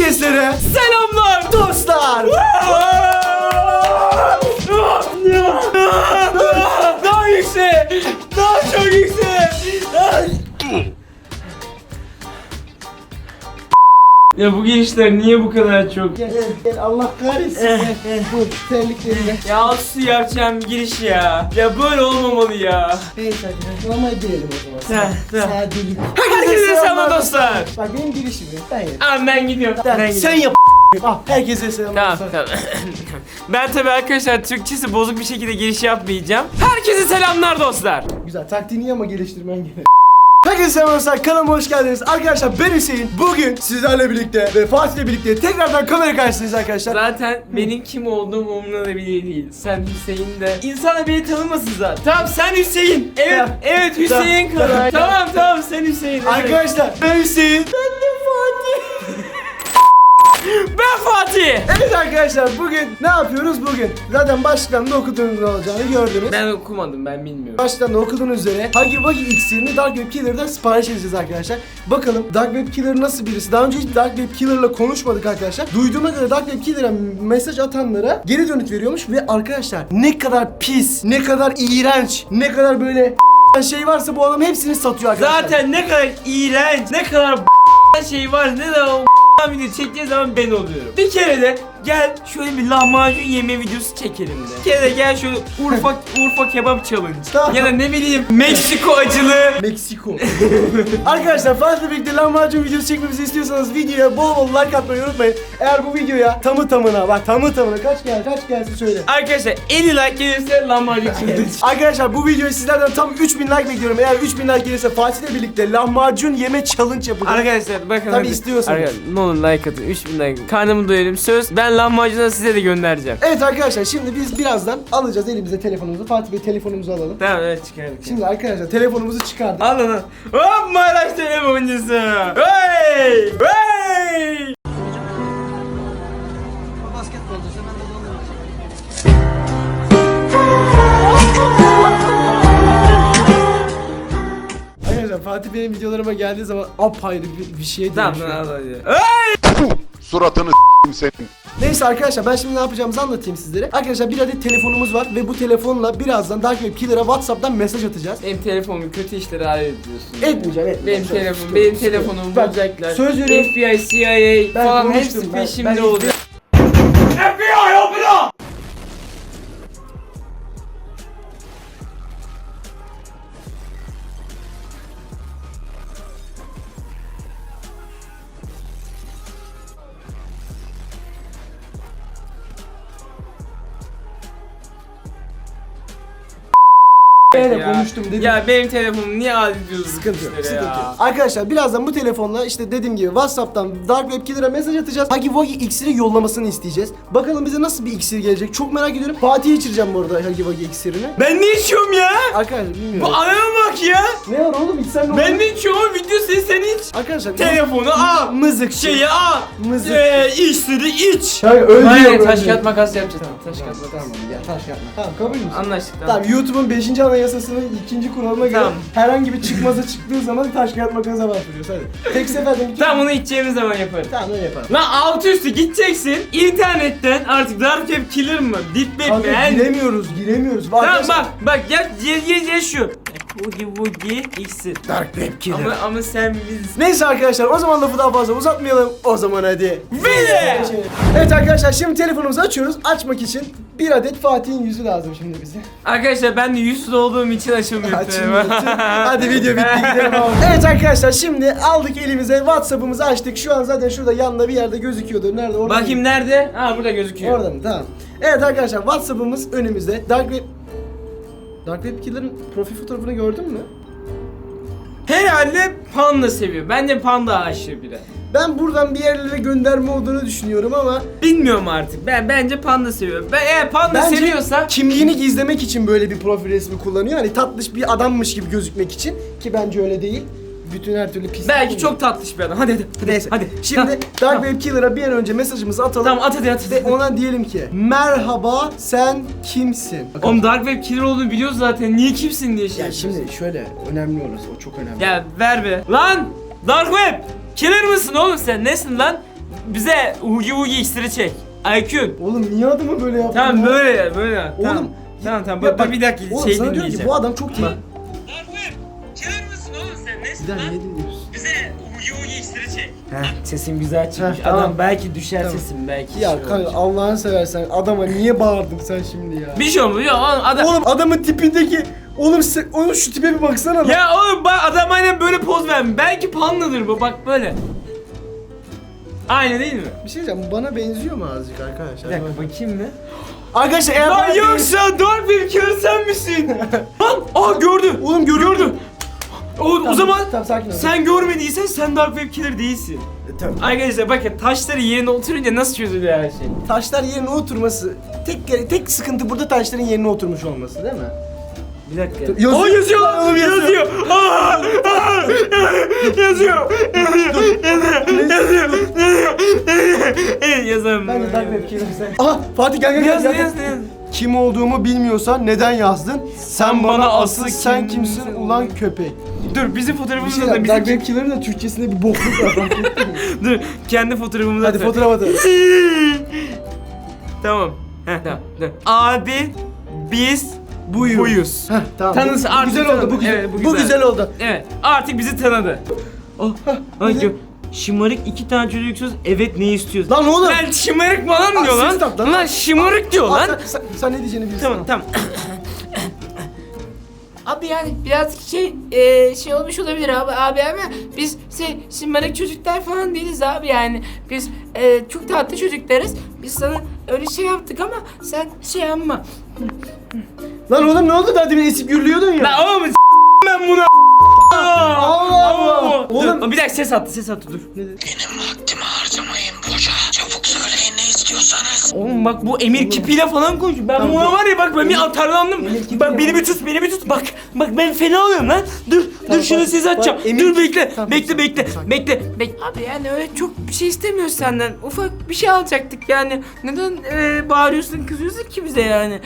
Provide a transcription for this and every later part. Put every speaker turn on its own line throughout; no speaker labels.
Herkeslere
Selamlar.
dostlar.
Daha yüksek. Daha çok yüksek. Ya bu girişler niye bu kadar çok?
Gel, gel Allah kahretsin. Gel, gel. Dur terliklerine.
Ya nasıl yapacağım giriş ya? Ya böyle olmamalı ya.
Neyse hadi normal girelim o zaman.
Tamam.
Sadelik.
Herkese selam dostlar.
Bak benim girişim yok. Ben yerim.
Aa ben gidiyorum. Ben
Sen,
gidiyorum.
sen yap. Ah, herkese selam
Tamam
dostlar.
tamam. ben tabii arkadaşlar Türkçesi bozuk bir şekilde giriş yapmayacağım. Herkese selamlar dostlar.
Güzel taktiğini ama geliştirmen gerek. Herkese selam dostlar kanalıma hoş geldiniz. Arkadaşlar ben Hüseyin. Bugün sizlerle birlikte ve Fatih'le birlikte tekrardan kamera karşısındayız arkadaşlar.
Zaten benim kim olduğum umurumda da bile değil. Sen Hüseyin de. İnsanlar beni tanımasın zaten. Tamam sen Hüseyin. Evet evet Hüseyin
Tamam,
kadar.
tamam.
Tamam sen Hüseyin. evet.
Arkadaşlar ben Hüseyin. Ben de.
Ben Fatih.
Evet arkadaşlar bugün ne yapıyoruz bugün? Zaten başlıktan da okuduğunuz ne olacağını gördünüz.
Ben okumadım ben bilmiyorum.
Baştan da okuduğunuz üzere Huggy Wuggy iksirini Dark Web Killer'dan sipariş edeceğiz arkadaşlar. Bakalım Dark Web Killer nasıl birisi? Daha önce hiç Dark Web Killer'la konuşmadık arkadaşlar. Duyduğuma göre Dark Web Killer'a mesaj atanlara geri dönüt veriyormuş ve arkadaşlar ne kadar pis, ne kadar iğrenç, ne kadar böyle şey varsa bu adam hepsini satıyor arkadaşlar.
Zaten ne kadar iğrenç, ne kadar şey var, ne de o video çekeceği zaman ben oluyorum. Bir kere de gel şöyle bir lahmacun yeme videosu çekelim de. Bir kere gel şöyle Urfa Urfa kebap challenge. Ya da ne bileyim Meksiko acılı.
Meksiko. Arkadaşlar fazla birlikte lahmacun videosu çekmemizi istiyorsanız videoya bol bol like atmayı unutmayın. Eğer bu videoya tamı tamına bak tamı tamına kaç gel kaç gelsin söyle.
Arkadaşlar 50 like gelirse lahmacun challenge.
Arkadaşlar bu videoyu sizlerden tam 3000 like bekliyorum. Eğer 3000 like gelirse Fatih'le birlikte lahmacun yeme challenge yapacağız.
Arkadaşlar bakın
Tabii
hadi.
istiyorsanız.
Arkadaşlar, ne olur like atın 3000 like. Karnımı doyurayım söz. Ben lahmacunu size de göndereceğim.
Evet arkadaşlar şimdi biz birazdan alacağız elimize telefonumuzu. Fatih Bey telefonumuzu alalım.
Tamam evet çıkardık.
Şimdi arkadaşlar telefonumuzu çıkardık.
Al lan. Hop Maraş telefoncusu. Hey! Hey!
Arkadaşlar Fatih Bey'in videolarıma geldiği zaman apayrı bir, bir şeye
Tamam
dönüşüyor.
al hadi. Hey!
Suratını s**eyim senin.
Neyse arkadaşlar ben şimdi ne yapacağımızı anlatayım sizlere. Arkadaşlar bir adet telefonumuz var ve bu telefonla birazdan Dark Web Killer'a Whatsapp'tan mesaj atacağız.
Benim telefonumu kötü işlere alet ediyorsun.
Etmeyeceğim, etmeyeceğim.
Benim
Çok
telefon,
sıkıntı,
benim
sıkıntı.
telefonumu
Bak,
bulacaklar.
söz veriyorum.
FBI, CIA
Ben
falan
konuştum,
hepsi
ben-
peşimde
ben-
olacak.
Konuştum dedim.
Ya benim telefonum niye alet ediyorsun?
Sıkıntı yok, sıkıntı
ya?
yok. Arkadaşlar birazdan bu telefonla işte dediğim gibi Whatsapp'tan Dark Web Killer'a mesaj atacağız. Huggy Wuggy iksiri yollamasını isteyeceğiz. Bakalım bize nasıl bir iksir gelecek. Çok merak ediyorum. Fatih'e içireceğim bu arada Huggy Wuggy iksirini.
Ben ne içiyorum ya?
Arkadaşlar
Bu
bilmiyorum.
Bak ya.
Ne var oğlum içsen ne olur?
Ben ne içiyorum? Video sen sen iç.
Arkadaşlar
Telefonu al.
Mızık.
Şeyi al.
Mızık.
Eee içleri iç.
Hayır öyle
Hayır
diyorum,
taş kağıt makas yapacağız. Taş kağıt makas.
tamam ya taş makas. Tamam kabul müsün?
Anlaştık tamam.
Tamam YouTube'un 5. anayasasının ikinci kuralına göre
Tamam.
herhangi bir çıkmaza çıktığı zaman taş kağıt makasa başvuruyoruz hadi. Tek seferde bir
Tamam onu içeceğimiz zaman yaparız.
Tamam öyle yapalım.
Lan altı üstü gideceksin internetten artık Dark Web Killer mı? Deep Web mi?
Kanka giremiyoruz giremiyoruz.
Tamam
Arkadaşlar-
bak bak ya ye ye şu. Woogie Woogie iksir.
Dark Web Killer.
Ama ama sen biz
Neyse arkadaşlar o zaman lafı daha fazla uzatmayalım. O zaman hadi.
Vile!
Evet arkadaşlar şimdi telefonumuzu açıyoruz. Açmak için bir adet Fatih'in yüzü lazım şimdi bize.
Arkadaşlar ben de yüzsüz olduğum için açılmıyor.
Açılmıyor. Hadi video bitti gidelim abi. Evet arkadaşlar şimdi aldık elimize Whatsapp'ımızı açtık. Şu an zaten şurada yanında bir yerde gözüküyordu. Nerede? Orada mı?
Bakayım nerede? Ha burada gözüküyor.
Orada mı? Tamam. Evet arkadaşlar Whatsapp'ımız önümüzde. Dark Web... Dark Web Killer'ın profil fotoğrafını gördün mü?
Herhalde panda seviyor. Bence panda aşığı biri.
Ben buradan bir yerlere gönderme olduğunu düşünüyorum ama
Bilmiyorum artık. Ben bence panda seviyor. Ben eğer panda
Bence
seviyorsa
kimliğini gizlemek için böyle bir profil resmi kullanıyor. Hani tatlış bir adammış gibi gözükmek için ki bence öyle değil. Bütün her türlü pis.
belki çok tatlış bir adam. Hadi hadi. hadi
Neyse.
Hadi.
Şimdi. Dark
Tamam.
Web Killer'a bir an önce mesajımızı atalım.
Tamam at hadi at.
Ve ona diyelim ki merhaba sen kimsin?
Oğlum Dark Web Killer olduğunu biliyoruz zaten. Niye kimsin diye şey
Ya
yapıyorsun.
şimdi şöyle önemli orası o çok önemli.
Ya ver be. Lan! Dark Web! Killer mısın oğlum sen? Nesin lan? bize Hugi Hugi iksiri çek. Aykün.
Oğlum niye adımı böyle yaptın?
Tamam
ya?
böyle böyle. ya. Tamam.
Oğlum,
Tamam tamam.
Ya
Bak, bak bir dakika
oğlum
şey
sana diyorum ki
dinleyeceğim.
bu adam çok iyi.
Bak.
Kör
Bir
lan?
niye dinliyorsun?
Bize uyu uyu iksiri çek.
Heh, sesin güzel çıkmış.
Heh,
Adam belki düşer
Tamam.
sesin belki.
Ya
şey
kanka
olacak.
Allah'ını seversen adama niye bağırdın sen şimdi ya?
Bir şey olmuyor. Oğlum adam
Oğlum adamın tipindeki Oğlum sen, oğlum şu tipe bir baksana lan.
Ya oğlum bak adam aynen böyle poz vermiş. Belki pandadır bu bak böyle. Aynı değil mi?
Bir şey diyeceğim bana benziyor mu azıcık arkadaşlar?
Bir dakika bakayım mı?
Arkadaşlar eğer
Lan
bana
yoksa Dark Web Killer sen misin? Lan aa gördü.
Oğlum görüyorum.
Gördü. O
Tamam,
zaman
tamam, sakin ol.
sen görmediysen sen Dark Web Killer değilsin.
Tamam.
Arkadaşlar bakın taşları yerine oturunca nasıl çözülüyor her şey.
Taşlar yerine oturması tek tek sıkıntı burada taşların yerine oturmuş olması değil mi?
Bir dakika.
Yazıyor.
Aa yazıyor lan.
Oğlum yazıyor.
yazıyor. Aa, aa, yazıyor. Yazıyor. Yazıyor. Yazıyor. Yazarım.
Ben de Web Killer'ım sen. Aha Fatih gel gel gel. gel.
yazdın yazdın.
Kim olduğumu bilmiyorsan neden yazdın? Sen bana asıl sen
kimsin
ulan köpek?
Dur bizim
Bir
fotoğrafımızı
şey
da bizim
Dark Web Killer'ın da Türkçesinde bir bokluk var fark ettin mi?
Dur kendi fotoğrafımızı
Hadi
at.
fotoğraf atalım.
tamam. Heh, tamam. Dur. Abi biz
Buyuz.
buyuz.
Heh, tamam.
Tanısı
bu, bu
artık
güzel oldu.
tanıdı.
Bu güzel,
Evet, bu
bu
güzel.
güzel oldu.
Evet artık bizi tanıdı. Oh, ay, gö- şımarık iki tane çocuk söz evet ne istiyorsun?
Lan oğlum.
Lan şımarık falan diyor lan.
lan.
Lan şımarık diyor
Aa,
lan.
Sen, sen, sen ne diyeceğini bilirsin.
Tamam tamam.
Abi yani biraz şey e, şey olmuş olabilir abi abi ama biz şey şımarık çocuklar falan değiliz abi yani biz e, çok tatlı çocuklarız biz sana öyle şey yaptık ama sen şey yapma
Lan oğlum ne oldu daha demin esip gürlüyordun ya.
Lan oğlum s- ben bunu.
Allah Allah.
Oğlum
Oğlum-
bir dakika ses attı ses attı dur.
Benim vaktimi harcamayın boşa. Çabuk söyleyin ne istiyorsanız.
Oğlum bak bu Emir kipiyle falan konuşuyor. Ben
Tamam,
buna
dur.
var ya bak ben bir atarlandım. Bak beni bir tut beni bir tut bak. Bak ben fena oluyorum lan. Dur dur şunu siz.
Emir
Dur bekle.
Tamam,
bekle
sakin,
bekle.
sakin.
Bekle. Bekle.
abi yani öyle çok bir şey istemiyoruz senden ufak bir şey alacaktık yani neden e, bağırıyorsun kızıyorsun ki bize yani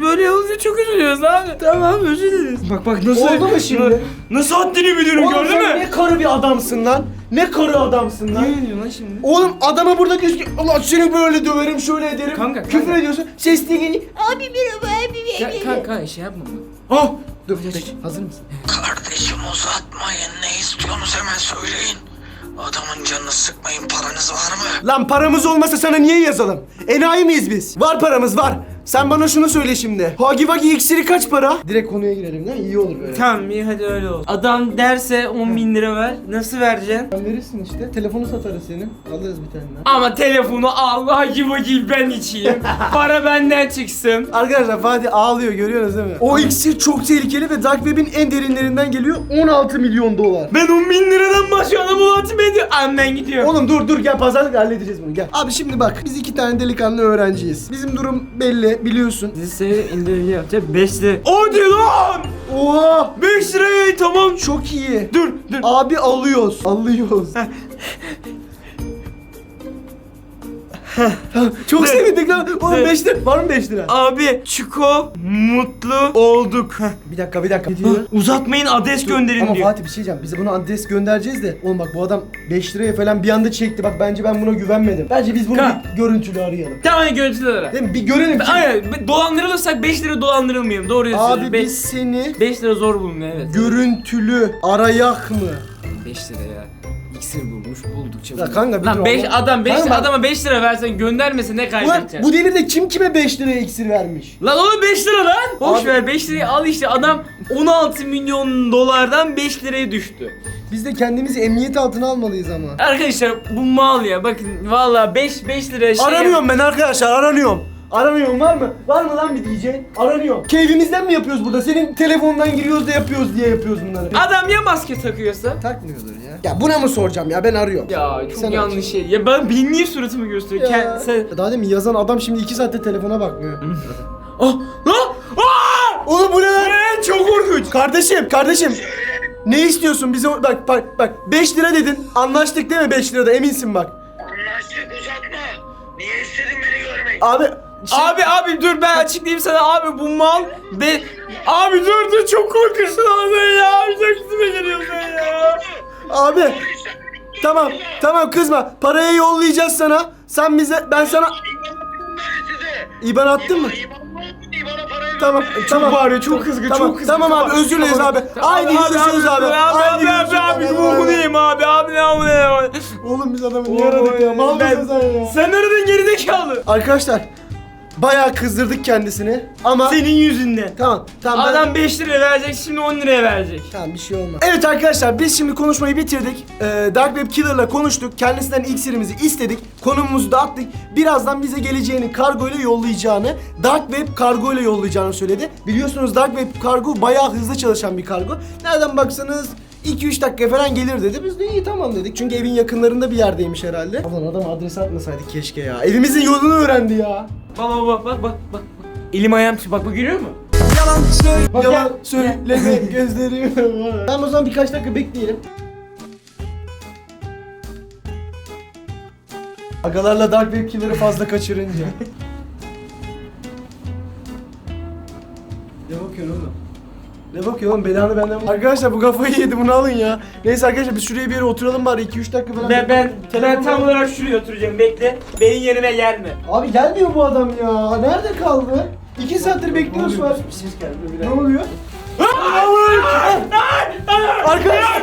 böyle olunca çok üzülüyoruz abi
Tamam özür dileriz. Bak bak nasıl
Oldu mu şimdi?
Nasıl haddini biliyorum
Oğlum
gördün
sen
mü?
ne karı bir adamsın lan. Ne karı adamsın lan.
Ne diyorsun lan şimdi?
Oğlum adama burada gözüküyor. Allah seni böyle döverim şöyle ederim.
Kanka,
Küfür
kanka.
ediyorsun. Ses diye geliyor.
abi merhaba abi
Ya kanka şey yapma.
Oh. Dur peki hazır mısın?
Kardeşim uzatmayın ne istiyorsunuz hemen söyleyin. Adamın canını sıkmayın paranız var mı?
Lan paramız olmasa sana niye yazalım? Enayi miyiz biz? Var paramız var. Sen bana şunu söyle şimdi. Hagi Wagi iksiri kaç para? Direkt konuya girelim mi? İyi olur böyle.
Tamam iyi hadi öyle olsun. Adam derse 10 bin lira ver. Nasıl vereceksin?
Sen verirsin işte. Telefonu satarız senin. Alırız bir tane daha.
Ama telefonu al hacı vakil ben içeyim. Para benden çıksın.
Arkadaşlar Fatih ağlıyor görüyorsunuz değil mi? O iksir çok tehlikeli ve Dark Web'in en derinlerinden geliyor. 16 milyon dolar.
Ben 10 bin liradan başlıyorum bu atı ediyor. Am ben gidiyorum.
Oğlum dur dur gel pazarlık halledeceğiz bunu gel. Abi şimdi bak biz iki tane delikanlı öğrenciyiz. Bizim durum belli biliyorsun.
Liseye indirim yapacak 5 lira. Hadi lan!
Oha
5 liraya tamam.
çok iyi.
Dur dur.
Abi alıyoruz. Alıyoruz. çok sevindik lan. Oğlum
Ne?
5 lira. Var mı 5 lira?
Abi Çiko mutlu olduk.
Bir dakika bir dakika. Ne diyor?
Uzatmayın adres gönderin
Ama
diyor.
Fatih bir şey diyeceğim. Biz bunu adres göndereceğiz de. Oğlum bak bu adam 5 liraya falan bir anda çekti. Bak bence ben buna güvenmedim. Bence biz bunu
Ka-
bir görüntülü arayalım.
Tamam görüntülü ara.
Değil mi? Bir görelim. kim-
Aynen dolandırılırsak 5 lira dolandırılmayalım. Doğru diyorsun.
Abi biz seni
5 lira zor bulunuyor evet.
görüntülü arayak mı?
5 lira ya. İksir bulmuş buldukça.
Ya kanka bir
Lan
dur
5
ama-
adam 5
Kanka bak-
adama 5 lira versen göndermese ne
Ulan
kaybedeceksin?
bu devirde kim kime 5 liraya iksir vermiş?
Lan oğlum 5 lira lan. Boş
Abi-
ver 5 lirayı al işte adam 16 milyon dolardan 5 liraya düştü.
Biz de kendimizi emniyet altına almalıyız ama.
Arkadaşlar bu mal ya bakın valla 5 5 lira şey
Aranıyorum ben arkadaşlar aranıyorum. Aranıyorum var mı? Var mı lan bir DJ? Aranıyorum. Keyfimizden mi yapıyoruz burada? Senin telefondan giriyoruz da yapıyoruz diye yapıyoruz bunları.
Adam ya maske takıyorsa?
Takmıyordur ya. Ya buna mı soracağım ya ben arıyorum.
Ya çok
Sen
yanlış
aç.
şey. Ya ben benim niye suratımı gösteriyor?
Ya.
Kend- sen...
Daha demin yazan adam şimdi 2 saatte telefona bakmıyor.
Ah! Ah! Ah!
Oğlum bu ne lan?
Ee, çok korkunç.
Kardeşim, kardeşim. Ne istiyorsun bize? Bak bak bak 5 lira dedin. Anlaştık değil mi 5 lirada eminsin bak.
Anlaştık uzatma. Niye istedin beni görmeyi?
Abi şey-
Abi abi dur ben açıklayayım sana abi bu mal be abi dur dur çok korkuyorsun abi ya abi çok üstüme geliyorsun ya.
abi Tamam tamam kızma. Parayı yollayacağız sana. Sen bize ben sana İban attın mı? Tamam tamam.
bağırıyor, çok kızgın,
tamam,
çok kızgın.
Tamam abi özür dileriz abi. Aynı görüşürüz abi.
Abi
Aynı
abi abi abi bokunu yiyeyim abi abi ne abi ne
Oğlum biz adamı niye aradık ya? Mal mısın sen ya?
Sen aradın gerizekalı.
Arkadaşlar bayağı kızdırdık kendisini ama
Senin yüzünden.
tamam tamam ben-
Adam 5 liraya verecek şimdi 10 liraya verecek.
Tamam bir şey olmaz. Evet arkadaşlar biz şimdi konuşmayı bitirdik. Ee, Dark Web Killer'la konuştuk. Kendisinden iksirimizi istedik. Konumumuzu da attık. Birazdan bize geleceğini kargo ile yollayacağını, Dark Web kargo ile yollayacağını söyledi. Biliyorsunuz Dark Web kargo bayağı hızlı çalışan bir kargo. Nereden baksanız 2-3 dakika falan gelir dedi. Biz de iyi tamam dedik. Çünkü evin yakınlarında bir yerdeymiş herhalde. Ulan adam adres atmasaydık keşke ya. Evimizin yolunu öğrendi ya.
Bak bak bak bak bak bak. Elim ayağım bak bu görüyor mu?
Bak
Gel,
yalan söyleme gözlerim. Tamam o zaman birkaç dakika bekleyelim. Agalarla Dark Web Killer'ı fazla kaçırınca. Ne bakıyorsun oğlum belanı benden Arkadaşlar bu kafayı yedi bunu alın ya. Neyse arkadaşlar biz şuraya bir yere oturalım bari 2-3 dakika falan.
Ben ben, ben tam olarak şuraya oturacağım bekle. Benim yerime gelme.
Abi gelmiyor bu adam ya. Nerede kaldı? 2 saattir bekliyoruz var. Bir ses geldi. Ne oluyor? Arkadaşlar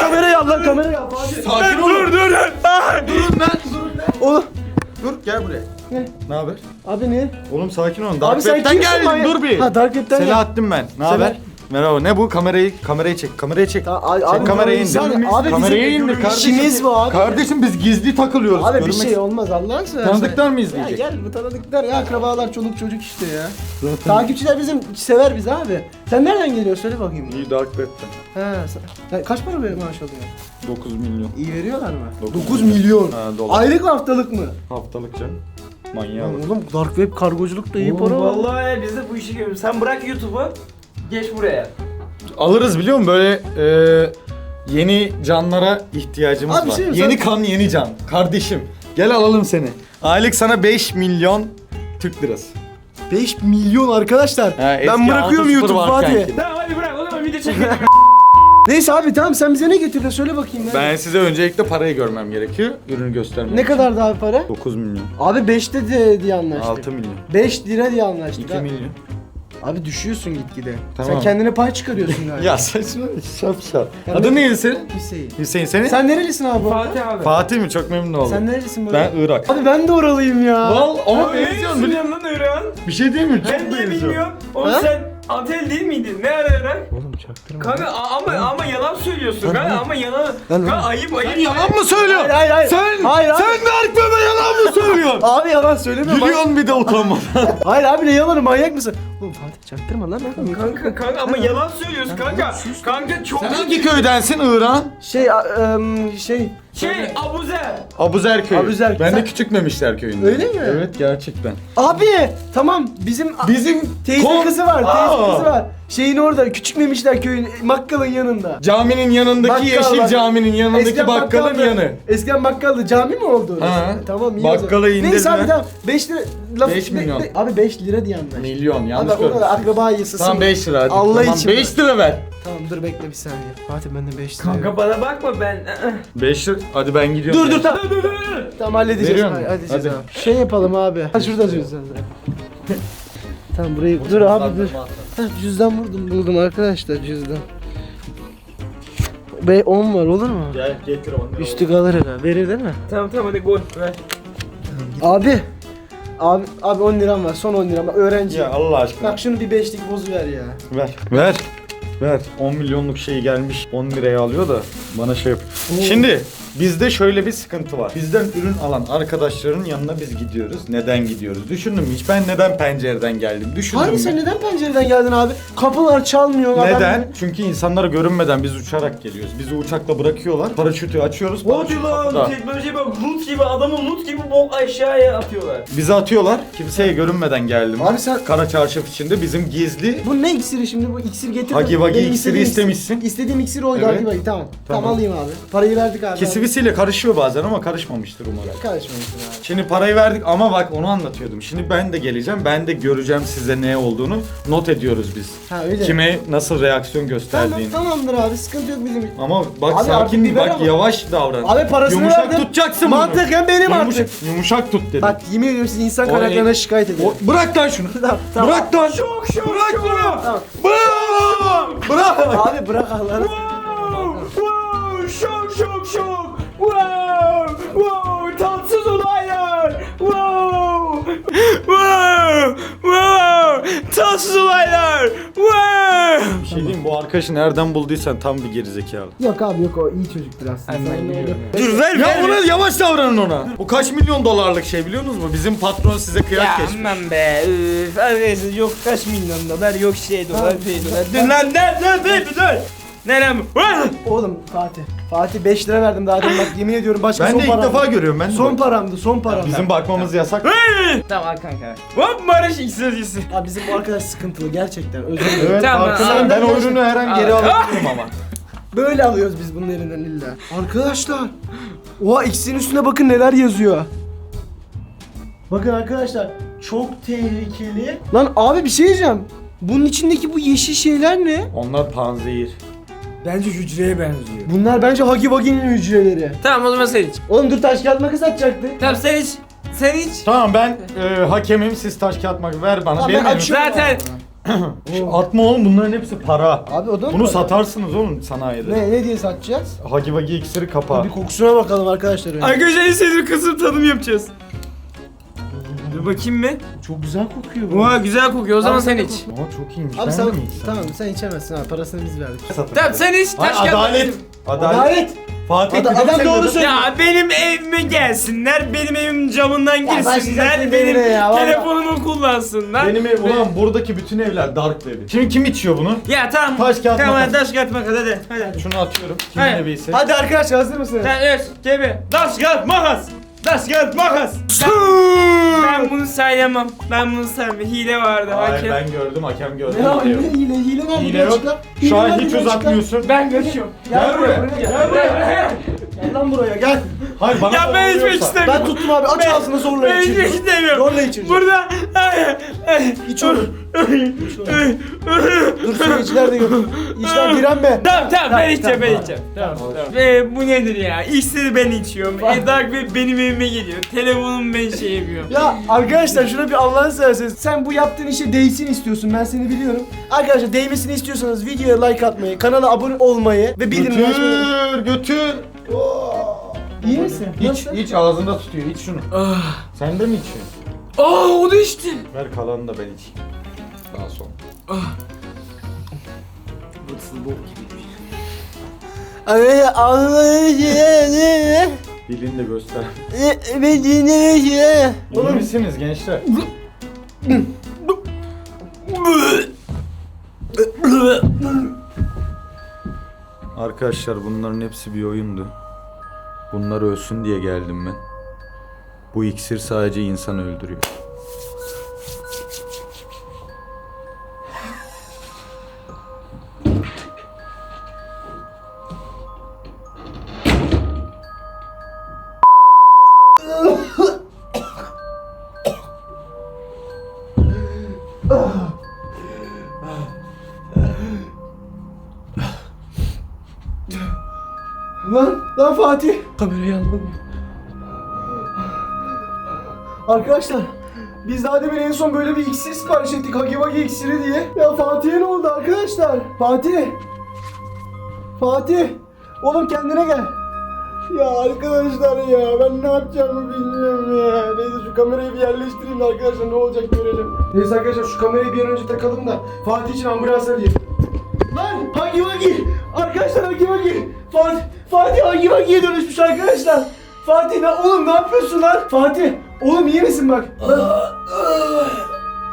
kamerayı al lan kamerayı al.
Sakin ol.
Dur dur. Ay!
Durun lan durun.
Oğlum.
Dur gel buraya.
Ne?
Ne haber?
Abi ne?
Oğlum sakin olun.
Abi
Dark
sen
Web'den
kimsin
geldim dur bir.
Ha Dark Web'den gel.
Selahattin ben. Ne haber? Merhaba. Ne bu? Kamerayı kamerayı çek. Kamerayı çek.
Ta- abi-
çek
abi,
kamerayı indir.
saniye. Abi
kamerayı
bizim
indir kardeşim.
işimiz bu abi.
Kardeşim biz gizli takılıyoruz.
Abi bir
Görmek-
şey olmaz Allah'ın seversen.
Tanıdıklar mı
Ya
izleyecek?
gel bu tanıdıklar ya akrabalar çoluk çocuk işte ya. Takipçiler bizim sever bizi abi. Sen nereden geliyorsun söyle bakayım.
İyi Dark Web'den.
He sen, ya kaç para veriyor maaş alıyor?
9 milyon.
İyi veriyorlar mı?
Dokuz
9 milyon.
Ha, dolar.
Aylık mı haftalık mı?
Haftalık canım. Manyağı
oğlum Dark Web kargoculuk da iyi para.
Vallahi biz de bu işi görüyoruz. Sen bırak YouTube'u. Geç buraya.
Alırız biliyor musun? Böyle e, yeni canlara ihtiyacımız
Abi
var.
şey,
yeni
sen-
kan yeni can. Kardeşim gel alalım seni. Aylık sana 5 milyon Türk lirası.
5 milyon arkadaşlar.
Ha, eski
ben bırakıyorum YouTube
var
Fatih.
kanki.
Tamam hadi bırak o zaman video çekelim.
Neyse abi tamam sen bize ne getirdin söyle bakayım. ya.
Ben size öncelikle parayı görmem gerekiyor. Ürünü göstermem.
Ne kadardı abi para?
9 milyon.
Abi 5'te de diye anlaştık.
6 milyon.
5 lira diye anlaştık.
2
ha.
milyon.
Abi düşüyorsun gitgide.
Tamam.
Sen kendine pay çıkarıyorsun galiba.
Ya saçma şap şap.
Ya
Adın
ne-
neydi senin?
Hüseyin.
Hüseyin senin?
Sen nerelisin abi? bu arada?
Fatih abi.
Fatih mi? Çok memnun oldum.
Sen nerelisin böyle?
Ben Irak.
Abi ben de oralıyım ya.
Val ama benziyorsun. biliyor
lan Irak'ın?
Bir şey değil mi? Çok
Ben de
benziyor.
bilmiyorum. Oğlum
Ha?
sen Antel değil miydin? Ne ara Irak?
Oğlum çaktırma.
Kanka a- ama ama yalan söylüyorsun kanka ama yalan.
Lan
Kanka ayıp ayıp.
Sen yalan mı söylüyorsun?
Hayır, hayır, hayır.
Sen,
Hayır, hayır.
sen Dark Web'e yalan mı söylüyorsun?
Abi yalan söyleme. bak.
Gülüyorsun bir de utanmadan.
Hayır abi ne yalanı manyak mısın? Oğlum Fatih çaktırma lan. lan.
Kanka kanka ama yalan söylüyorsun kanka. Kanka çok
Sen hangi köydensin İran?
Şey a- ım, şey.
şey Abuzer.
Abuzer köyü.
Abuzer.
Ben
Sen-
de küçük memişler köyünde.
Öyle mi?
Evet gerçekten.
Abi tamam bizim
Bizim
teyze
kon-
kızı var. Teyze
Aa!
kızı var. Şeyin orada küçük memişler köyün Makkal'ın yanında.
Caminin yanındaki
Bakkal
yeşil
bak.
caminin yanındaki
Eskiden
bakkalın
bakkaldı.
yanı.
Eskiden bakkaldı. Cami mi oldu?
Ha.
Tamam iyi
Bakkalı
o zaman. Neyse
indirdiler.
abi tamam. 5 lira. Laf,
Beş
be-
milyon.
be- abi 5 lira diye anlaştık.
Milyon yanlış
Abi o
gördüm.
da akraba yasası.
Tamam 5 lira hadi.
Allah
tamam,
için
5 lira ver.
Tamam dur bekle bir saniye. Fatih bende 5 lira.
Kanka bana bakma ben.
5 lira. Hadi ben gidiyorum.
Dur dur tamam. Tamam halledeceğiz.
Veriyor
Hadi,
musun?
halledeceğiz
Hadi.
abi. Şey yapalım abi. Ha şurada cüzdan. tamam burayı dur abi dur. Ha, cüzdan buldum buldum arkadaşlar cüzdan. Be 10 var olur mu?
Gel getir onu.
Üstü kalır herhalde. Verir değil mi?
Tamam tamam hadi gol ver.
Abi. Abi abi 10 liram var. Son 10 liram var. Öğrenci.
Ya Allah aşkına.
Bak şunu bir beşlik bozu ver ya.
Ver. Ver. Ver. 10 milyonluk şey gelmiş 10 liraya alıyor da bana şey yap. Şimdi bizde şöyle bir sıkıntı var. Bizden ürün alan arkadaşların yanına biz gidiyoruz. Neden gidiyoruz? Düşündün mü hiç? Ben neden pencereden geldim? Düşündün mü?
sen neden pencereden geldin abi? Kapılar çalmıyor. adam-
Neden? Çünkü insanlara görünmeden biz uçarak geliyoruz. Bizi uçakla bırakıyorlar. Paraşütü açıyoruz.
Hadi
paraşüt kapıda.
lan teknoloji bak loot gibi adamı loot gibi bok aşağıya atıyorlar.
Bizi atıyorlar. Kimseye görünmeden geldim.
Abi sen-
Kara çarşaf içinde bizim gizli
Bu ne iksiri şimdi? Bu iksir getir.
Hagi Vagi
Benim
iksiri
istediğim
istemişsin.
İstediğim iksir oydu
Evet.
Hagi Vagi tamam. tamam.
Tamam.
alayım abi. Parayı verdik abi.
Kesivi sevgilisiyle karışıyor bazen ama karışmamıştır umarım.
Karışmamışsın abi.
Şimdi parayı verdik ama bak onu anlatıyordum. Şimdi ben de geleceğim. Ben de göreceğim size ne olduğunu. Not ediyoruz biz.
Ha öyle.
Kime nasıl reaksiyon
Tamam,
gösterdiğini.
tamamdır abi sıkıntı yok bizim.
Ama bak
Abi
sakin
biber
bak
ama.
yavaş davran.
Abi parasını
Yumuşak
verdim.
tutacaksın bunu.
Mantıken benim
yumuşak,
artık.
Yumuşak tut dedim.
Bak yemin ediyorum siz insan kaynaklarına şikayet ediyorum.
O- bırak lan şunu.
Tamam, tamam.
Bırak lan. Bırak bunu.
Tamam.
Bırak. Bırak.
Abi bırak Allah'ını.
Wow, şok şok şok. Wow, wow, tatsız olaylar. Wow, wow, wow, tatsız olaylar. Wow.
Bir şey diyeyim bu arkadaşı nereden bulduysan tam bir gerizekalı.
Yok abi yok o iyi çocuktur aslında. Sen ne oldu?
Dur ver
Ya ona yavaş davranın ona. Bu kaç milyon dolarlık şey biliyor musunuz mu? Bizim patron size kıyak
Ya
geçmiş.
aman be üf arkadaşlar yok kaç milyon dolar yok şey dolar şey dolar Dur lan dur dur dur dur Nerem?
Oğlum Fatih. Fatih 5 lira verdim daha demin bak yemin ediyorum başka
Ben
son
de ilk defa görüyorum ben de.
Son
bak.
paramdı son paramdı.
Bizim bakmamız yasak.
Tamam kanka Hop barış iksircisi
Abi bizim bu arkadaş sıkıntılı gerçekten özür dilerim.
Evet
Tamam,
farkındayım. Ben
abi.
o ürünü her an geri
Abi.
alabilirim ama.
Böyle alıyoruz biz bunun elinden illa. Arkadaşlar. Oha X'in üstüne bakın neler yazıyor. Bakın arkadaşlar çok tehlikeli. Lan abi bir şey diyeceğim. Bunun içindeki bu yeşil şeyler ne?
Onlar panzehir.
Bence hücreye benziyor
Bunlar bence Hagi Wagi'nin hücreleri.
Tamam o zaman sen iç
Oğlum dur taş kağıt makas atacaktık.
Tamam sen iç Sen iç
Tamam ben e, hakemim siz taş kağıt makas ver bana.
Tamam,
Benim
ben
elim-
açıyorum.
Zaten
Şu Atma oğlum bunların hepsi para.
Abi o da mı
Bunu
para?
satarsınız oğlum sanayide.
Ne ne diye satacağız?
Hagi Vagi iksiri kapağı.
Bir kokusuna bakalım arkadaşlar. önce.
Arkadaşlar en sevdiğim kısım tadım yapacağız Dur bakayım mı?
Çok güzel kokuyor bu.
Oha güzel kokuyor o zaman sen
sen
iç
Ama çok iyiymiş.
Abi
ben
sen
mi içsem?
tamam sen içemezsin abi parasını biz verdik.
Satın.
Tamam sen iç
Hayır,
taş kağıt
adalet.
makas.
Adalet.
Adalet.
Fatih de
adam doğru söylüyor.
Ya benim evime gelsinler, benim evimin camından girsinler, benim
evine ya, vallahi.
telefonumu kullansınlar.
Benim ev ulan buradaki bütün evler dark web. Şimdi kim içiyor bunu?
Ya tamam.
Taş, kağıt,
tamam,
makas.
taş kağıt makas hadi. Hadi. hadi.
Şunu atıyorum. Kimin
Hayır.
evi ise.
Hadi arkadaşlar hazır mısınız?
Sen evet, gibi. Taş kağıt makas. Taş kağıt makas. Ben, ben bunu sayamam. Ben bunu sayamam. Hile vardı
Hayır
hakem.
ben gördüm hakem gördüm.
Ne ya
Hile
hile hile hile nerede?
Hile yok. Şu an hiç uzatmıyorsun.
Ben kaçıyorum.
Gel buraya.
Gel buraya. Gel lan buraya gel.
Hayır bana
Ya ben içmek istemiyorum.
Ben tuttum abi aç ağzını zorla
Ben içmek istemiyorum.
Zorla içir.
Burada.
İç onu. Dur seyirciler de yok. İç lan direnme.
Tamam tamam ben içeceğim ben içeceğim. Tamam tamam. Ve bu nedir ya? İksiri ben içiyorum.
Bak.
Edak ve benim evime geliyor. Telefonum ben şey yapıyorum.
Ya arkadaşlar şuna bir Allah'ını severseniz sen bu yaptığın işe değsin istiyorsun ben seni biliyorum. Arkadaşlar değmesini istiyorsanız videoya like atmayı, kanala abone olmayı ve bildirimleri açmayı.
Götür götür.
İyi misin?
İç
Nasıl?
iç ağzında tutuyor iç şunu.
Ah.
Sen de mi içiyorsun?
Aa o da içti.
Ver kalanını da ben içeyim. Daha sonra.
Abi ağzını
Dilini de göster.
Ben dinlemek
İyi misiniz gençler? Arkadaşlar bunların hepsi bir oyundu. Bunlar ölsün diye geldim ben. Bu iksir sadece insan öldürüyor.
Arkadaşlar, biz daha demin en son böyle bir iksir sipariş ettik. Hagi Wagi iksiri diye. Ya Fatih'e ne oldu arkadaşlar? Fatih. Fatih. Oğlum kendine gel. Ya arkadaşlar ya ben ne yapacağımı bilmiyorum ya. Neyse şu kamerayı bir yerleştireyim de arkadaşlar ne olacak görelim. Neyse arkadaşlar şu kamerayı bir an önce takalım da Fatih için ambulans arayayım. Lan Hagi Wagi! Arkadaşlar Hagi Wagi! Fatih, Fatih Hagi Wagi'ye dönüşmüş arkadaşlar. Fatih ne oğlum ne yapıyorsun lan? Fatih oğlum iyi misin bak? Lan,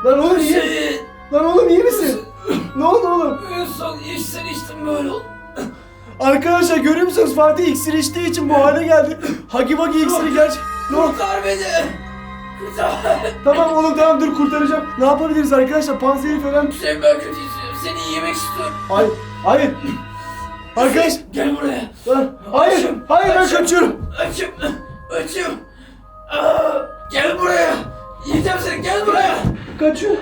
lan oğlum iyi. Lan oğlum iyi misin? ne oldu oğlum?
En son içsen içtim böyle oldu.
Arkadaşlar görüyor musunuz Fatih iksir içtiği için bu hale geldi. Hagi Wagi iksiri gerçek. Ne oldu?
Kurtar beni. Kurtar.
Tamam oğlum tamam dur kurtaracağım. Ne yapabiliriz arkadaşlar? Panzehir falan.
Hüseyin ben kötü hissediyorum. Seni yemek istiyorum.
Hayır. Hayır. Arkadaş.
Gel buraya.
Lan, Hayır.
Açım,
Hayır ben
açım.
kaçıyorum.
Açım. Açım. Aa, gel buraya. Yiyeceğim seni gel buraya.
Kaçıyor.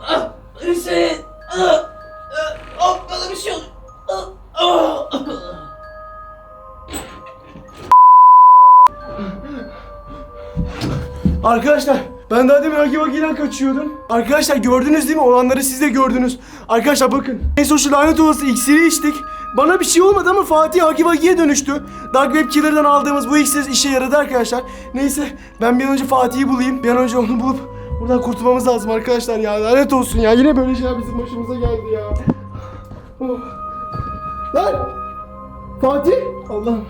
Ah, Hüseyin. Aa, ah, bana bir şey oldu.
Arkadaşlar ben daha demin Hagi Vagi'den kaçıyordum. Arkadaşlar gördünüz değil mi? Olanları siz de gördünüz. Arkadaşlar bakın. En son şu lanet olası iksiri içtik. Bana bir şey olmadı ama Fatih Hagi Vagi'ye dönüştü. Dark Web Killer'dan aldığımız bu iksir işe yaradı arkadaşlar. Neyse ben bir an önce Fatih'i bulayım. Bir an önce onu bulup buradan kurtulmamız lazım arkadaşlar ya. Lanet olsun ya. Yine böyle şeyler bizim başımıza geldi ya. Oh. Lan! Fatih! Allah'ım.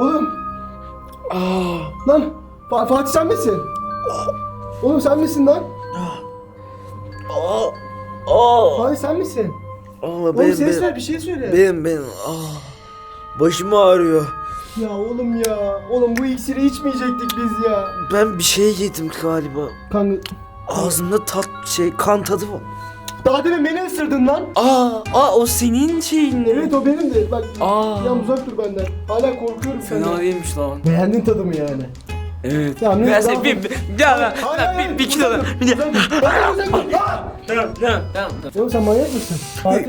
Oğlum. Lan Fa- Fatih sen misin? Oğlum sen misin lan? Fatih sen misin?
Aa,
Oğlum
benim,
ses
benim,
ver bir şey söyle.
benim, benim. Aa, başım ağrıyor.
Ya oğlum ya. Oğlum bu iksiri içmeyecektik biz ya.
Ben bir şey yedim galiba.
Kanka
Ağzımda tat şey kan tadı var.
daha demin beni ısırdın lan.
Aa, aa o senin şeyin?
Evet o benim de. Bak
Aa.
ya uzak dur benden. Hala korkuyorum
Fena
senden.
değilmiş lan.
Beğendin tadımı yani.
Evet.
Ben
neyse,
seni
daha-
bir, bir, ya ben, ben bir, bir kilo da, bir de, tamam, tamam, tamam, tamam.
Oğlum sen manyak mısın? Fatih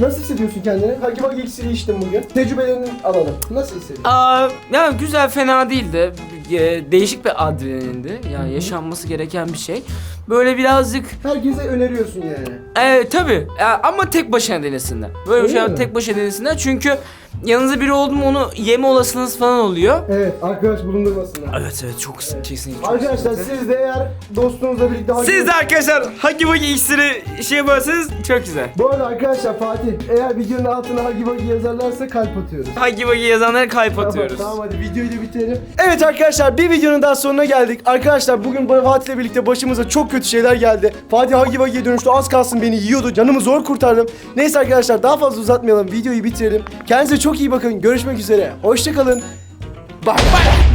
nasıl hissediyorsun kendini? Hagi bak iksiri içtim bugün. Tecrübelerini alalım. Nasıl hissediyorsun?
Aa, ya güzel fena değildi. E, değişik bir adrenalindi. Yani yaşanması gereken bir şey. Böyle birazcık
Herkese öneriyorsun yani.
e, tabi ama tek başına denesinler. Böyle bir
Öyle
şey
mi?
tek başına denesinler çünkü yanınızda biri oldu mu onu yeme olasılığınız falan oluyor.
Evet arkadaş bulundurmasınlar.
Evet evet çok kesinlikle. çok
Arkadaşlar siz de eğer dostunuzla birlikte
Siz de arkadaşlar Hagi Vagi iksiri şey yaparsanız çok güzel.
Bu arada arkadaşlar Fatih eğer videonun altına Hagi Vagi yazarlarsa kalp atıyoruz.
Hagi Vagi yazanlara kalp atıyoruz.
Tamam, tamam hadi videoyu da bitirelim. Evet arkadaşlar bir videonun daha sonuna geldik. Arkadaşlar bugün bu Fatih'le birlikte başımıza çok kötü şeyler geldi. Fatih Hagi Vagi'ye dönüştü. Az kalsın beni yiyordu. Canımı zor kurtardım. Neyse arkadaşlar daha fazla uzatmayalım. Videoyu bitirelim. Kendinize çok iyi bakın. Görüşmek üzere. Hoşçakalın. Bye bye.